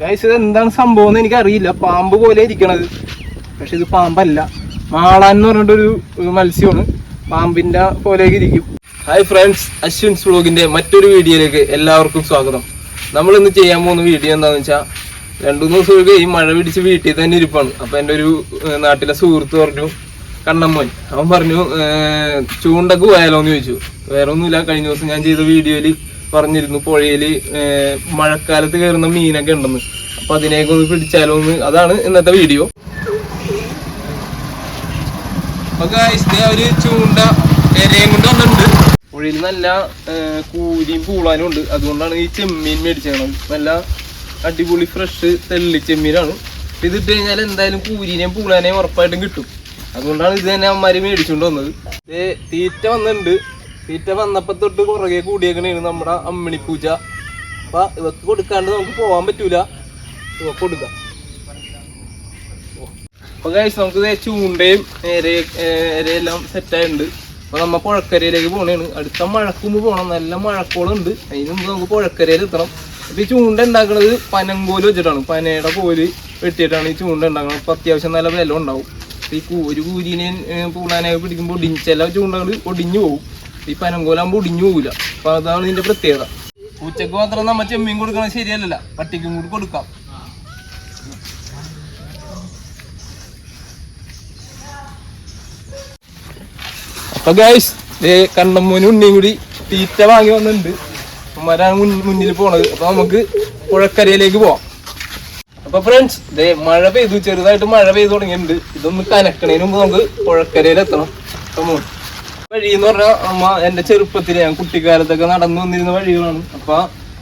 Guys ഇത് എന്താണ് സംഭവം എന്ന് എനിക്കറിയില്ല. പാമ്പ് പോലെ ഇരിക്കണത്. പക്ഷെ ഇത് പാമ്പല്ല. മാളാൻ എന്ന് പറഞ്ഞിട്ടൊരു മത്സ്യമാണ്. പാമ്പിന്റെ പോലെ ഇരിക്കും. ഹായ് ഫ്രണ്ട്സ് അശ്വിൻസ് ബ്ലോഗിന്റെ മറ്റൊരു വീഡിയോയിലേക്ക് എല്ലാവർക്കും സ്വാഗതം. നമ്മൾ ഇന്ന് ചെയ്യാൻ പോകുന്ന വീഡിയോ എന്താണെന്ന് വെച്ചാൽ രണ്ടു മൂന്ന് ദിവസമൊക്കെ ഈ മഴ പിടിച്ച് വീട്ടിൽ തന്നെ ഇരിപ്പാണ്. അപ്പൊ എന്റെ ഒരു നാട്ടിലെ സുഹൃത്ത് പറഞ്ഞു കണ്ണമ്മോൻ. അവൻ പറഞ്ഞു ചൂണ്ടക്ക് പോയാലോ എന്ന് ചോദിച്ചു. വേറെ ഒന്നുമില്ല കഴിഞ്ഞ ദിവസം ഞാൻ ചെയ്ത വീഡിയോയിൽ പറഞ്ഞിരുന്നു പുഴയിൽ മഴക്കാലത്ത് കയറുന്ന മീനൊക്കെ ഉണ്ടെന്ന്. അപ്പൊ അതിനെയൊക്കെ ഒന്ന് പിടിച്ചാലോ എന്ന്. അതാണ് ഇന്നത്തെ വീഡിയോ. ഒരു ചൂണ്ട എരയും കൊണ്ട് വന്നിട്ടുണ്ട്. പുഴയിൽ നല്ല കൂലിയും പൂളാനും ഉണ്ട്. അതുകൊണ്ടാണ് ഈ ചെമ്മീൻ മേടിച്ചത് നല്ല അടിപൊളി ഫ്രഷ് തെല്ലി ചെമ്മീനാണ്. ഇത് ഇട്ട് കഴിഞ്ഞാൽ എന്തായാലും കൂലിനെയും പൂളാനെയും ഉറപ്പായിട്ടും കിട്ടും. അതുകൊണ്ടാണ് ഇത് തന്നെ അമ്മമാര് മേടിച്ചുകൊണ്ട് വന്നത്. തീറ്റ വന്നിട്ടുണ്ട്. തീറ്റ വന്നപ്പോ തൊട്ട് പുറകെ കൂടിയേക്കണേണ് നമ്മുടെ അമ്മിണിപ്പൂച്ച അപ്പൊ ഇവക്ക് കൊടുക്കാണ്ട് നമുക്ക് പോവാൻ പറ്റൂല. ഇവക്ക് കൊടുക്കാം. അപ്പൊ കഴിച്ച് നമുക്ക് ചൂണ്ടയും എല്ലാം ഏരയെല്ലാം സെറ്റ് ആയിട്ടുണ്ട്. അപ്പൊ നമ്മ പുഴക്കരയിലേക്ക് പോണേണ്. അടുത്ത മഴക്കുമ്പ് പോണം. നല്ല മഴക്കോളുണ്ട്. അതിന് മുമ്പ് നമുക്ക് പുഴക്കരയിൽ എത്തണം. അപ്പൊ ഈ ചൂണ്ട ഉണ്ടാക്കുന്നത് പനങ്കോൽ വെച്ചിട്ടാണ്. പനയുടെ കോൽ വെട്ടിയിട്ടാണ് ഈ ചൂണ്ട ഉണ്ടാക്കുന്നത് അപ്പൊ അത്യാവശ്യം നല്ല വില ഉണ്ടാവും. ഈ ഒരു കൂരിനെ പൂളാനെയൊക്കെ പിടിക്കുമ്പോൾ ഒടിഞ്ഞ് ചില ചൂണ്ടകൾ ഒടിഞ്ഞു പോകും ഈ പനങ്കോലാകുമ്പോൾ ഒടിഞ്ഞു പോകില്ല അപ്പൊ അതാണ് ഇതിന്റെ പ്രത്യേകത. ഉച്ചയ്ക്ക് മാത്രം നമ്മ ചെമ്മീൻ കൊടുക്കണത് ശരിയല്ലല്ല. പട്ടിക്കും കൂടി കൊടുക്കാം. അപ്പൊ ഗൈസ് കണ്ണമ്മൂനും ഉണ്ണിയും കൂടി തീറ്റ വാങ്ങി വന്നിട്ടുണ്ട്. അമ്മമാരാണ് മുന്നിൽ പോണത്. അപ്പൊ നമുക്ക് പുഴക്കരയിലേക്ക് പോവാം. അപ്പൊ ഫ്രണ്ട്സ് ഇതേ മഴ പെയ്തു. ചെറുതായിട്ട് മഴ പെയ്തു തുടങ്ങിയിട്ടുണ്ട്. ഇതൊന്ന് കനക്കണേന് നമുക്ക് അപ്പൊ വഴി എന്ന് പറഞ്ഞാൽ അമ്മ എന്റെ ചെറുപ്പത്തിൽ ഞാൻ കുട്ടിക്കാലത്തൊക്കെ നടന്നു വന്നിരുന്ന വഴികളാണ്. അപ്പൊ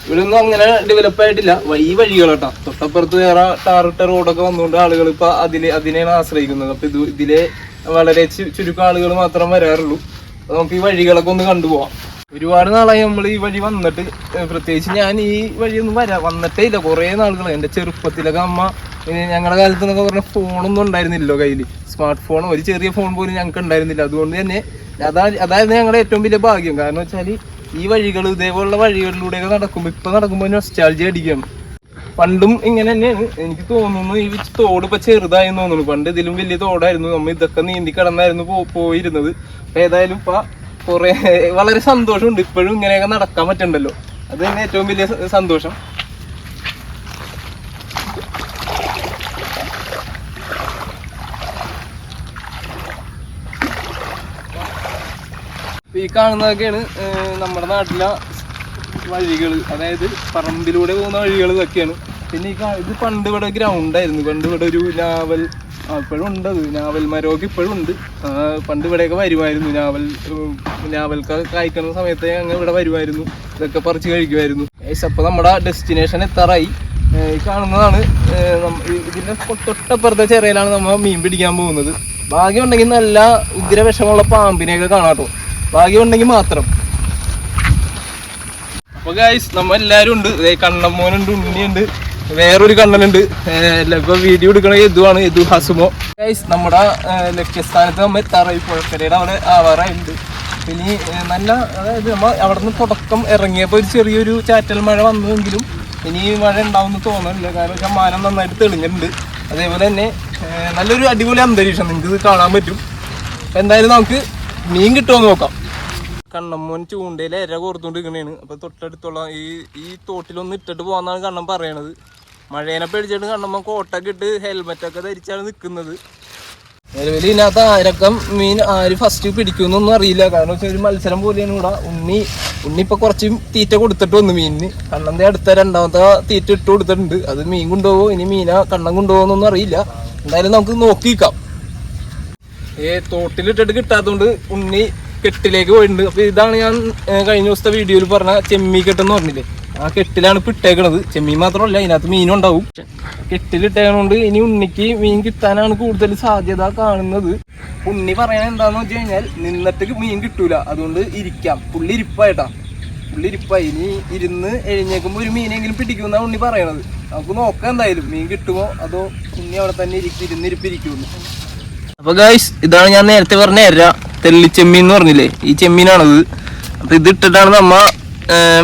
ഇവിടെ അങ്ങനെ ഡെവലപ്പ് ആയിട്ടില്ല. വഴി വഴികളാട്ടാ. തൊട്ടപ്പുറത്ത് വേറെ ടാറിട്ട റോഡൊക്കെ വന്നുകൊണ്ട് ആളുകൾ ഇപ്പൊ അതിനെ അതിനെയാണ് ആശ്രയിക്കുന്നത്. അപ്പൊ ഇത് ഇതിലെ വളരെ ചുരുക്കം ആളുകൾ മാത്രം വരാറുള്ളൂ. നമുക്ക് ഈ വഴികളൊക്കെ ഒന്ന് കണ്ടുപോവാം. ഒരുപാട് നാളായി നമ്മൾ ഈ വഴി വന്നിട്ട് പ്രത്യേകിച്ച് ഞാൻ ഈ വഴിയൊന്നും വരാ വന്നിട്ടേ ഇല്ല. കുറേ നാളുകൾ എന്റെ ചെറുപ്പത്തിലൊക്കെ അമ്മ ഞങ്ങളുടെ കാലത്ത് എന്നൊക്കെ പറഞ്ഞ ഫോണൊന്നും ഉണ്ടായിരുന്നില്ലല്ലോ കയ്യിൽ സ്മാർട്ട് ഫോണോ ഒരു ചെറിയ ഫോൺ പോലും ഞങ്ങൾക്ക് ഉണ്ടായിരുന്നില്ല. അതുകൊണ്ട് തന്നെ അതാ അതായിരുന്നു ഞങ്ങളുടെ ഏറ്റവും വലിയ ഭാഗ്യം. കാരണം വെച്ചാൽ ഈ വഴികൾ ഇതേപോലുള്ള വഴികളിലൂടെയൊക്കെ നടക്കുമ്പോൾ ഇപ്പൊ നടക്കുമ്പോൾ നൊസ്റ്റാൾജി അടിക്കണം. പണ്ടും ഇങ്ങനെ തന്നെയാണ്. എനിക്ക് തോന്നുന്നു ഈ തോട് ഇപ്പൊ ചെറുതായി തോന്നുന്നു. പണ്ട് ഇതിലും വലിയ തോടായിരുന്നു. നമ്മൾ ഇതൊക്കെ നീന്തി കടന്നായിരുന്നു പോയിരുന്നത്. ഏതായാലും ഇപ്പൊ കുറെ വളരെ സന്തോഷമുണ്ട്. ഇപ്പോഴും ഇങ്ങനെയൊക്കെ നടക്കാൻ പറ്റണ്ടല്ലോ. അത് തന്നെ ഏറ്റവും വലിയ സന്തോഷം. ഈ കാണുന്നതൊക്കെയാണ് നമ്മുടെ നാട്ടിലെ വഴികൾ അതായത് പറമ്പിലൂടെ പോകുന്ന വഴികൾ ഇതൊക്കെയാണ്. പിന്നെ ഈ ഇത് പണ്ട് ഇവിടെ ഗ്രൗണ്ട് ആയിരുന്നു. പണ്ട് ഇവിടെ ഒരു നാവൽ ഇപ്പോഴും ഉണ്ട് അത്. നാവൽ മരമൊക്കെ ഇപ്പോഴും ഉണ്ട്. പണ്ട് ഇവിടെയൊക്കെ വരുമായിരുന്നു നാവൽ നാവൽക്ക കായ്ക്കുന്ന സമയത്ത് അങ്ങ് ഇവിടെ വരുമായിരുന്നു. ഇതൊക്കെ പറിച്ച് കഴിക്കുമായിരുന്നു. ഏസ് അപ്പൊ നമ്മുടെ ഡെസ്റ്റിനേഷൻ എത്താറായി. ഈ കാണുന്നതാണ് ഇതിന്റെ തൊട്ടപ്പുറത്തെ ചെറിയലാണ് നമ്മൾ മീൻ പിടിക്കാൻ പോകുന്നത്. ഭാഗ്യമുണ്ടെങ്കിൽ നല്ല ഉഗ്രവിഷമുള്ള പാമ്പിനെയൊക്കെ കാണാട്ടോ ഭാഗ്യമുണ്ടെങ്കിൽ മാത്രം. അപ്പൊ ഗൈസ് നമ്മ എല്ലാരും ഉണ്ട്. കണ്ണമ്മോനുണ്ട് ഉണ്ണിയുണ്ട്. വേറൊരു കണ്ണനുണ്ട്. ഇപ്പൊ വീഡിയോ എടുക്കണ യദുവാണ് യദു ഹസുമോ. ഗൈസ് നമ്മുടെ ലക്ഷ്യസ്ഥാനത്ത് നമ്മൾ എത്താറായി പുഴക്കരയുടെ അവിടെ ആവാറായിട്ടുണ്ട്. ഇനി നല്ല അതായത് നമ്മ അവിടെ നിന്ന് തുടക്കം ഇറങ്ങിയപ്പോൾ ഒരു ചെറിയൊരു ചാറ്റൽ മഴ വന്നുവെങ്കിലും ഇനി മഴ ഉണ്ടാവുമെന്ന് തോന്നുന്നില്ല. കാരണം വെച്ചാൽ മാനം നന്നായിട്ട് തെളിഞ്ഞിട്ടുണ്ട്. അതേപോലെ തന്നെ നല്ലൊരു അടിപൊളി അന്തരീക്ഷം നിങ്ങൾക്ക് ഇത് കാണാൻ പറ്റും. എന്തായാലും നമുക്ക് മീൻ കിട്ടുമോ നോക്കാം. കണ്ണമ്മോൻ ചൂണ്ടയിൽ എര കോർത്തുകൊണ്ടിരിക്കണേണ്. അപ്പൊ തൊട്ടടുത്തുള്ള ഈ ഈ തോട്ടിലൊന്ന് ഇട്ടിട്ട് പോകാന്നാണ് കണ്ണം പറയണത്. മഴേനെ പേടിച്ചിട്ട് കണ്ണമ്മ കോട്ടൊക്കെ ഇട്ട് ഹെൽമെറ്റ് ഒക്കെ ധരിച്ചാണ് നിൽക്കുന്നത് നിലവിൽ ഇതിനകത്ത് ആരൊക്കെ മീൻ ആര് ഫസ്റ്റ് പിടിക്കുമെന്നൊന്നും അറിയില്ല. കാരണം വെച്ചാൽ ഒരു മത്സരം പോലെയാണ് ഇവിടെ. ഉണ്ണി ഉണ്ണി ഇപ്പൊ കുറച്ച് തീറ്റ കൊടുത്തിട്ട് വന്നു മീനിന്. കണ്ണന്റെ അടുത്ത രണ്ടാമത്തെ തീറ്റ ഇട്ട് കൊടുത്തിട്ടുണ്ട്. അത് മീൻ കൊണ്ടുപോകോ ഇനി മീന കണ്ണം കൊണ്ടുപോകുന്നൊന്നും അറിയില്ല. എന്തായാലും നമുക്ക് നോക്കിക്കാം. ഏ തോട്ടിലിട്ടിട്ട് കിട്ടാത്തതുകൊണ്ട് ഉണ്ണി കെട്ടിലേക്ക് പോയിട്ടുണ്ട്. അപ്പൊ ഇതാണ് ഞാൻ കഴിഞ്ഞ ദിവസത്തെ വീഡിയോയിൽ പറഞ്ഞ ചെമ്മീ കെട്ടെന്ന് പറഞ്ഞില്ലേ? ആ കെട്ടിലാണ് ഇപ്പൊ ഇട്ടേക്കണത്. ചെമ്മീൻ മാത്രമല്ല അതിനകത്ത് മീനും ഉണ്ടാവും. കെട്ടിലിട്ടേക്കണോണ്ട് ഇനി ഉണ്ണിക്ക് മീൻ കിട്ടാനാണ് കൂടുതൽ സാധ്യത കാണുന്നത്. ഉണ്ണി പറയാൻ എന്താന്ന് വെച്ച് കഴിഞ്ഞാൽ നിന്നിട്ട് മീൻ കിട്ടൂല. അതുകൊണ്ട് ഇരിക്കാം. പുള്ളി ഇരിപ്പായിട്ടാ. പുള്ളി ഇരിപ്പായി. ഇനി ഇരുന്ന് എഴുന്നേക്കുമ്പോ ഒരു മീനെങ്കിലും പിടിക്കുമെന്നാണ് ഉണ്ണി പറയണത്. നമുക്ക് നോക്കാം എന്തായാലും മീൻ കിട്ടുമോ അതോ ഉണ്ണി അവിടെ തന്നെ ഇരിക്കും ഇരുന്നിരിപ്പിരിക്കുമെന്ന്. അപ്പൊ ഗൈസ് ഇതാണ് ഞാൻ നേരത്തെ പറഞ്ഞ തെള്ളിച്ചെമ്മീൻ എന്ന് പറഞ്ഞില്ലേ? ഈ ചെമ്മീനാണത്. അപ്പൊ ഇത് ഇട്ടിട്ടാണ് നമ്മ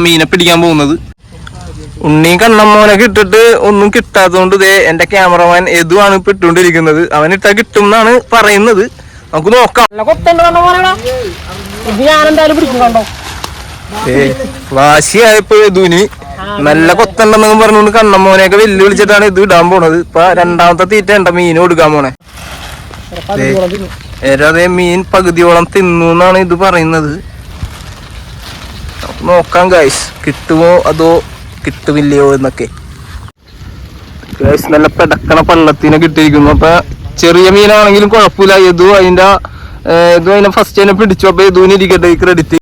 മീനെ പിടിക്കാൻ പോകുന്നത്. ഉണ്ണിയും കണ്ണമ്മോനൊക്കെ ഇട്ടിട്ട് ഒന്നും കിട്ടാത്തതുകൊണ്ട് ഇതേ എന്റെ ക്യാമറമാൻ എതുവാണ് ഇപ്പൊ ഇട്ടുകൊണ്ടിരിക്കുന്നത്. അവൻ ഇട്ടാ കിട്ടും എന്നാണ് പറയുന്നത്. നമുക്ക് നോക്കാം. വാശിയായപ്പോ യദുവിന് നല്ല കൊത്തുണ്ടെന്നൊക്കെ പറഞ്ഞുകൊണ്ട് കണ്ണമ്മോനെയൊക്കെ വെല്ലുവിളിച്ചിട്ടാണ് ഇത് ഇടാൻ പോണത്. ഇപ്പൊ രണ്ടാമത്തെ തീറ്റ ഉണ്ട മീൻ കൊടുക്കാൻ പോണെ. ഏതാതെ മീൻ പകുതിയോളം തിന്നു എന്നാണ് ഇത് പറയുന്നത്. നോക്കാം ഗൈസ് കിട്ടുമോ അതോ കിട്ടുമില്ലയോ എന്നൊക്കെ. ഗൈസ് നല്ല പെടക്കണ പള്ളത്തിനെ കിട്ടിയിരിക്കുന്നു. അപ്പൊ ചെറിയ മീനാണെങ്കിലും കുഴപ്പമില്ല. യദു അതിന്റെ യദു അതിനെ ഫസ്റ്റ് തന്നെ പിടിച്ചു. അപ്പൊ യദുവിന് ഇരിക്കട്ടെ ഈ ക്രെഡിറ്റ്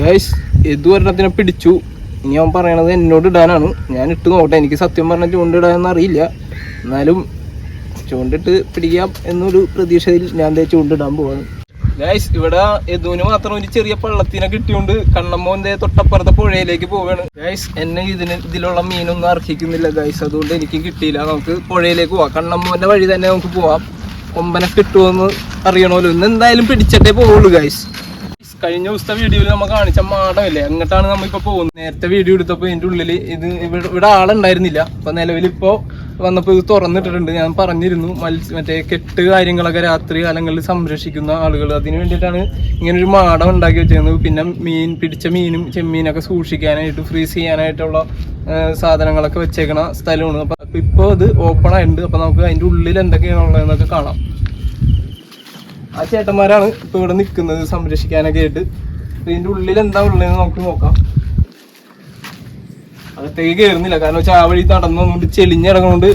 ഗൈസ് യദു ഒരെണ്ണത്തിനെ പിടിച്ചു. ഇനി അവൻ പറയണത് എന്നോട് ഇടാനാണ്. ഞാൻ ഇട്ട് നോക്കട്ടെ. എനിക്ക് സത്യം പറഞ്ഞ ചൂണ്ടിടാനൊന്നും അറിയില്ല. എന്നാലും ചൂണ്ടിട്ട് പിടിക്കാം എന്നൊരു പ്രതീക്ഷയിൽ ഞാൻ ദേ ചൂണ്ടിടാൻ പോവാണ്. ഗൈസ് ഇവിടെ യദുവിന് മാത്രം ഒരു ചെറിയ പള്ളത്തിനെ കിട്ടിയോണ്ട് കണ്ണമ്മോന്റെ തൊട്ടപ്പുറത്തെ പുഴയിലേക്ക് പോവാണ്. ഗൈസ് എന്നെ ഇതിന് ഇതിലുള്ള മീനൊന്നും അർഹിക്കുന്നില്ല ഗൈസ് അതുകൊണ്ട് എനിക്ക് കിട്ടിയില്ല. നമുക്ക് പുഴയിലേക്ക് പോവാം. കണ്ണമ്മോന്റെ വഴി തന്നെ നമുക്ക് പോവാം. കൊമ്പനെ കിട്ടുമെന്ന് അറിയണമല്ലോ ഇന്ന് എന്തായാലും പിടിച്ചിട്ടേ പോവുള്ളൂ ഗൈസ് കഴിഞ്ഞ ദിവസത്തെ വീഡിയോയിൽ നമ്മൾ കാണിച്ച മാടമില്ലേ? നമ്മൾ ഇപ്പൊ പോകുന്നത്? നേരത്തെ വീഡിയോ എടുത്തപ്പോ ഇതിന്റെ ഉള്ളിൽ ഇത് ഇവിടെ ഇവിടെ ആളുണ്ടായിരുന്നില്ല. അപ്പൊ നിലവിൽ ഇപ്പോ വന്നപ്പോ ഇത് തുറന്നിട്ടിട്ടുണ്ട്. ഞാൻ പറഞ്ഞിരുന്നു മത്സ്യ മറ്റേ കെട്ട് കാര്യങ്ങളൊക്കെ രാത്രി കാലങ്ങളിൽ സംരക്ഷിക്കുന്ന ആളുകൾ അതിന് വേണ്ടിയിട്ടാണ് ഒരു മാടം ഉണ്ടാക്കി വെച്ചിരുന്നത്. പിന്നെ മീൻ പിടിച്ച മീനും ചെമ്മീനൊക്കെ സൂക്ഷിക്കാനായിട്ട് ഫ്രീസ് ചെയ്യാനായിട്ടുള്ള സാധനങ്ങളൊക്കെ വെച്ചേക്കണ സ്ഥലമാണ്. അപ്പം ഇപ്പോൾ അത് ഓപ്പൺ ആയിട്ടുണ്ട്. അപ്പോൾ നമുക്ക് അതിന്റെ ഉള്ളിൽ എന്തൊക്കെയാണ് ഉള്ളതെന്നൊക്കെ കാണാം. ആ ചേട്ടന്മാരാണ് ഇപ്പോൾ ഇവിടെ നിൽക്കുന്നത് സംരക്ഷിക്കാനൊക്കെ ആയിട്ട്. അപ്പം ഇതിന്റെ ഉള്ളിൽ എന്താ ഉള്ളതെന്ന് നമുക്ക് നോക്കാം. അകത്തേക്ക് കയറുന്നില്ല. കാരണം വെച്ചാൽ ആ വഴി നടന്നുകൊണ്ട് ചെളിഞ്ഞിറങ്ങുകൊണ്ട്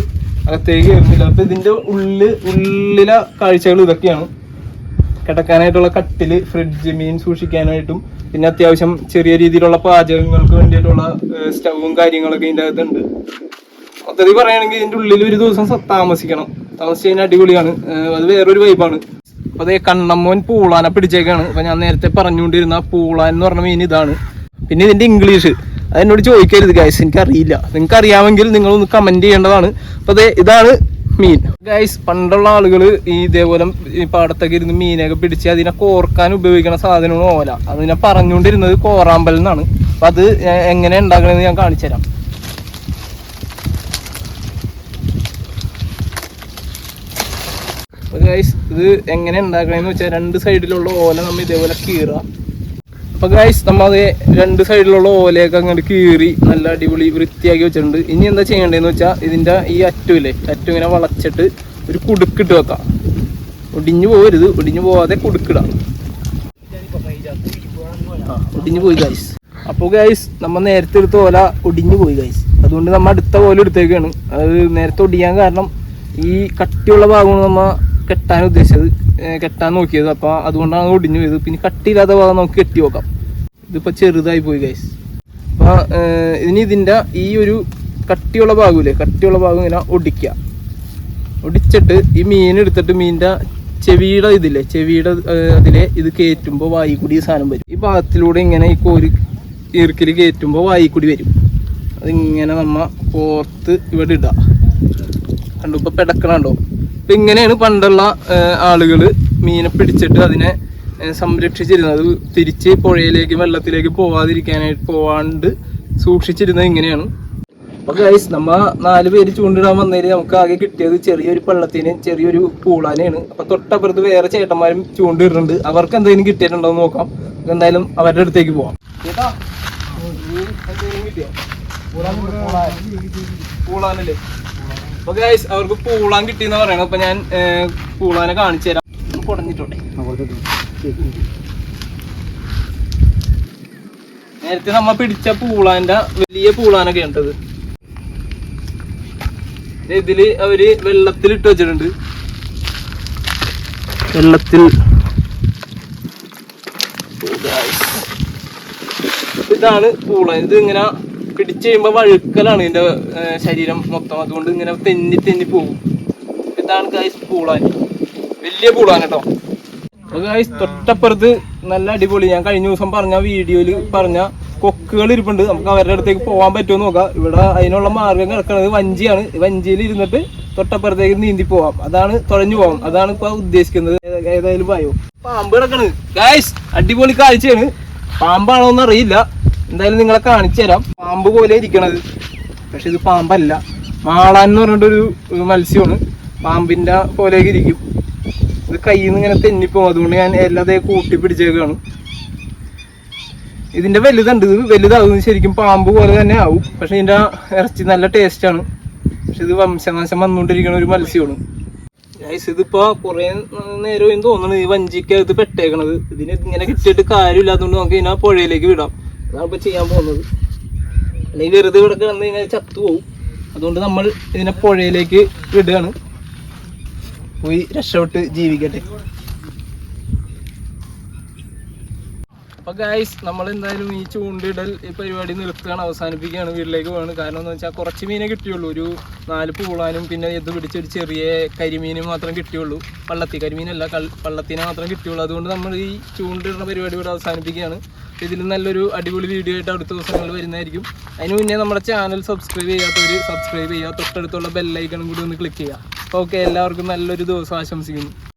അകത്തേക്ക് കയറുന്നില്ല. അപ്പൊ ഇതിന്റെ ഉള്ളിൽ ഉള്ളിലെ കാഴ്ചകൾ ഇതൊക്കെയാണ്. കിടക്കാനായിട്ടുള്ള കട്ടിൽ ഫ്രിഡ്ജ് മീൻ സൂക്ഷിക്കാനായിട്ടും പിന്നെ അത്യാവശ്യം ചെറിയ രീതിയിലുള്ള പാചകങ്ങൾക്ക് വേണ്ടിയിട്ടുള്ള സ്റ്റവും കാര്യങ്ങളൊക്കെ ഇതിന്റെ അകത്തുണ്ട്. മൊത്തത്തിൽ പറയുകയാണെങ്കിൽ ഇതിന്റെ ഉള്ളിൽ ഒരു ദിവസം താമസിക്കണം. താമസിച്ച് കഴിഞ്ഞാൽ അടിപൊളിയാണ്. അത് വേറൊരു വൈബാണ് അപ്പൊ അതേ കണ്ണമ്മോൻ പൂളാന പിടിച്ചേക്കാണ്. അപ്പൊ ഞാൻ നേരത്തെ പറഞ്ഞുകൊണ്ടിരുന്ന പൂളാൻ എന്ന് പറഞ്ഞ മീൻ ഇതാണ്. പിന്നെ ഇതിന്റെ ഇംഗ്ലീഷ്. അതെന്നോട് ചോദിക്കരുത് ഗൈസ് എനിക്ക് അറിയില്ല നിങ്ങൾക്ക് അറിയാമെങ്കിൽ നിങ്ങൾ ഒന്ന് കമന്റ് ചെയ്യേണ്ടതാണ്. അപ്പൊ അതെ ഇതാണ് മീൻ. ഗൈസ് പണ്ടുള്ള ആളുകൾ ഈ ഇതേപോലെ ഈ പാടത്തൊക്കെ ഇരുന്ന് മീനൊക്കെ പിടിച്ച് അതിനെ കോർക്കാൻ ഉപയോഗിക്കുന്ന സാധനമാണ് ഓല. അത് ഞാൻ പറഞ്ഞുകൊണ്ടിരുന്നത് കോറാമ്പൽ എന്നാണ്. അപ്പൊ അത് എങ്ങനെ ഉണ്ടാക്കണമെന്ന് ഞാൻ കാണിച്ചു തരാം. ഗൈസ് ഇത് എങ്ങനെ ഉണ്ടാക്കണമെന്ന് വെച്ചാൽ രണ്ട് സൈഡിലുള്ള ഓല നമ്മൾ ഇതേപോലെ കീറുക അപ്പൊ ഗൈസ് നമ്മൾ അത് രണ്ട് സൈഡിലുള്ള ഓലയൊക്കെ അങ്ങോട്ട് കീറി നല്ല അടിപൊളി വൃത്തിയാക്കി വെച്ചിട്ടുണ്ട്. ഇനി എന്താ ചെയ്യേണ്ടതെന്ന് വെച്ചാൽ ഇതിന്റെ ഈ അറ്റുമില്ലേ അറ്റു ഇങ്ങനെ വളച്ചിട്ട് ഒരു കുടുക്കിട്ട് വെക്കാം. ഒടിഞ്ഞു പോകരുത് ഒടിഞ്ഞു പോവാതെ കുടുക്കിടാം ഒടിഞ്ഞു പോയി ഗൈസ് അപ്പോൾ ഗൈസ് നമ്മൾ നേരത്തെ എടുത്ത ഓല ഒടിഞ്ഞു പോയി ഗൈസ് അതുകൊണ്ട് നമ്മൾ അടുത്ത ഓല എടുത്തേക്കാണ്. അത് നേരത്തെ ഒടിയാൻ കാരണം ഈ കട്ടിയുള്ള ഭാഗമാണ് നമ്മ കെട്ടാൻ ഉദ്ദേശിച്ചത് കെട്ടാൻ നോക്കിയത്. അപ്പോൾ അതുകൊണ്ടാണ് ഒടിഞ്ഞു പോയത്. പിന്നെ കട്ടിയില്ലാത്ത ഭാഗം നമുക്ക് കെട്ടി നോക്കാം. ഇതിപ്പോൾ ചെറുതായി പോയി ഗൈസ് അപ്പോൾ ഇനി ഇതിന്റെ ഈ ഒരു കട്ടിയുള്ള ഭാഗമില്ലേ കട്ടിയുള്ള ഭാഗം ഇങ്ങനെ ഒടിക്കുക. ഒടിച്ചിട്ട് ഈ മീൻ എടുത്തിട്ട് മീനിന്റെ ചെവിയുടെ ഇതില്ലേ ചെവിയുടെ അതിലെ ഇത് കയറ്റുമ്പോൾ വായി കൂടി ഈ സാധനം വരും. ഈ ഭാഗത്തിലൂടെ ഇങ്ങനെ ഈ കോരി ഈർക്കിൽ കയറ്റുമ്പോൾ വായി കൂടി വരും. അതിങ്ങനെ നമ്മ കോർത്ത് ഇവിടെ ഇടുക കണ്ടു? ഇപ്പോൾ പെടക്കണുണ്ടോ അപ്പൊ ഇങ്ങനെയാണ് പണ്ടുള്ള ആളുകൾ മീനെ പിടിച്ചിട്ട് അതിനെ സംരക്ഷിച്ചിരുന്നത്. തിരിച്ച് പുഴയിലേക്ക് വെള്ളത്തിലേക്ക് പോവാതിരിക്കാനായിട്ട് പോവാണ്ട് സൂക്ഷിച്ചിരുന്നത് ഇങ്ങനെയാണ്. അപ്പൊ ഗൈസ് നമ്മ നാല് പേര് ചൂണ്ടിടാൻ വന്നതിൽ നമുക്ക് ആകെ കിട്ടിയത് ചെറിയൊരു പള്ളത്തിന് ചെറിയൊരു പൂളാനെയാണ്. അപ്പൊ തൊട്ടപ്പുറത്ത് വേറെ ചേട്ടന്മാരും ചൂണ്ടിടുന്നുണ്ട്. അവർക്ക് എന്തെങ്കിലും കിട്ടിയിട്ടുണ്ടോ എന്ന് നോക്കാം. എന്തായാലും അവരുടെ അടുത്തേക്ക് പോവാം. ചേട്ടാ. പൂളാനല്ലേ? അപ്പൊ ഗൈസ് അവർക്ക് പൂളാൻ കിട്ടിയെന്ന് പറയണം അപ്പൊ ഞാൻ പൂളാനെ കാണിച്ചു തരാം. കുടഞ്ഞിട്ടുണ്ട് നേരത്തെ നമ്മ പിടിച്ച പൂളാന്റെ വലിയ പൂളാനൊക്കെ ഉണ്ടത് ഇതിൽ അവർ വെള്ളത്തിൽ ഇട്ട് വെച്ചിട്ടുണ്ട്. വെള്ളത്തിൽ. ഇതാണ് പൂള. ഇത് ഇങ്ങനെ പിടിച്ചു കഴിയുമ്പോ വഴുക്കലാണ് ഇതിന്റെ ശരീരം മൊത്തം. അതുകൊണ്ട് ഇങ്ങനെ തെന്നി തെന്നി പോകും ഇതാണ് ഗൈസ് പൂളാൻ. വലിയ പൂളാൻ കേട്ടോ. ഗൈസ് തൊട്ടപ്പുറത്ത് നല്ല അടിപൊളി. ഞാൻ കഴിഞ്ഞ ദിവസം പറഞ്ഞ വീഡിയോയിൽ പറഞ്ഞ കൊക്കുകൾ ഇരിപ്പുണ്ട്. നമുക്ക് അവരുടെ അടുത്തേക്ക് പോകാൻ പറ്റുമോ നോക്കാം. ഇവിടെ അതിനുള്ള മാർഗം കിടക്കുന്നത് വഞ്ചിയാണ്. വഞ്ചിയിൽ ഇരുന്നിട്ട് തൊട്ടപ്പുറത്തേക്ക് നീന്തി പോവാം. അതാണ് തുഴഞ്ഞു പോവാം. അതാണ് ഇപ്പൊ ഉദ്ദേശിക്കുന്നത്. ഏത- ഏതായാലും പായോ പാമ്പ് കിടക്കണ്. ഗൈസ് അടിപൊളി കാഴ്ചയാണ്. പാമ്പാണോന്ന് അറിയില്ല എന്തായാലും നിങ്ങളെ കാണിച്ചു തരാം. പാമ്പ് പോലെ ഇരിക്കണത്. പക്ഷെ ഇത് പാമ്പല്ല. മാളാൻ എന്ന് പറഞ്ഞിട്ടൊരു മത്സ്യമാണ്. പാമ്പിന്റെ പോലെയൊക്കെ ഇരിക്കും. ഇത് കയ്യിൽ നിന്ന് ഇങ്ങനെ തെന്നിപ്പോകും. അതുകൊണ്ട് ഞാൻ എല്ലാതെ കൂട്ടി പിടിച്ചേക്കാണ്. ഇതിന്റെ വലുതുണ്ട്. ഇത് വലുതാവുന്നത് ശരിക്കും പാമ്പ് പോലെ തന്നെ ആവും. പക്ഷെ ഇതിന്റെ ഇറച്ചി നല്ല ടേസ്റ്റാണ് പക്ഷെ ഇത് വംശനാശം വന്നുകൊണ്ടിരിക്കുന്ന ഒരു മത്സ്യമാണ്. ഗൈസ് ഇതിപ്പോ കുറെ നേരം തോന്നുന്നു ഈ വഞ്ചിക്കകത്ത് പെട്ടേക്കണത്. ഇതിന് ഇങ്ങനെ കിട്ടിയിട്ട് കാര്യമില്ലാത്തതുകൊണ്ട് നമുക്ക് ഇതിനെ പുഴയിലേക്ക് വിടാം. അതാണ് ഇപ്പൊ ചെയ്യാൻ പോകുന്നത്. അല്ലെങ്കിൽ വെറുതെ ഇവിടെ കിടന്ന് കഴിഞ്ഞാൽ ചത്തുപോകും അതുകൊണ്ട് നമ്മൾ ഇതിനെ പുഴയിലേക്ക് വിടുകയാണ്. പോയി രക്ഷപ്പെട്ട് ജീവിക്കട്ടെ. അപ്പൊ ഗായ്സ് നമ്മൾ എന്തായാലും ഈ ചൂണ്ടിടൽ ഈ പരിപാടി നിർത്തുകയാണ് അവസാനിപ്പിക്കുകയാണ് വീട്ടിലേക്ക് പോവാണ്. കാരണം എന്ന് വെച്ചാൽ കുറച്ച് മീനെ കിട്ടിയുള്ളൂ. ഒരു നാല് പൂളാനും പിന്നെ ഇത് പിടിച്ചൊരു ചെറിയ കരിമീനും മാത്രം കിട്ടിയുള്ളൂ. പള്ളത്തി കരിമീനല്ല കൾ പള്ളത്തിനെ മാത്രം കിട്ടിയുള്ളൂ. അതുകൊണ്ട് നമ്മൾ ഈ ചൂണ്ടിടുന്ന പരിപാടി ഇവിടെ അവസാനിപ്പിക്കുകയാണ്. ഇതിൽ നല്ലൊരു അടിപൊളി വീഡിയോ ആയിട്ട് അടുത്ത ദിവസങ്ങളിൽ വരുന്നതായിരിക്കും. അതിന് മുന്നേ നമ്മുടെ ചാനൽ സബ്സ്ക്രൈബ് ചെയ്യാത്തവർ സബ്സ്ക്രൈബ് ചെയ്യുക. തൊട്ടടുത്തുള്ള ബെല്ലൈക്കണും കൂടി ഒന്ന് ക്ലിക്ക് ചെയ്യുക. ഓക്കെ എല്ലാവർക്കും നല്ലൊരു ദിവസം ആശംസിക്കുന്നു.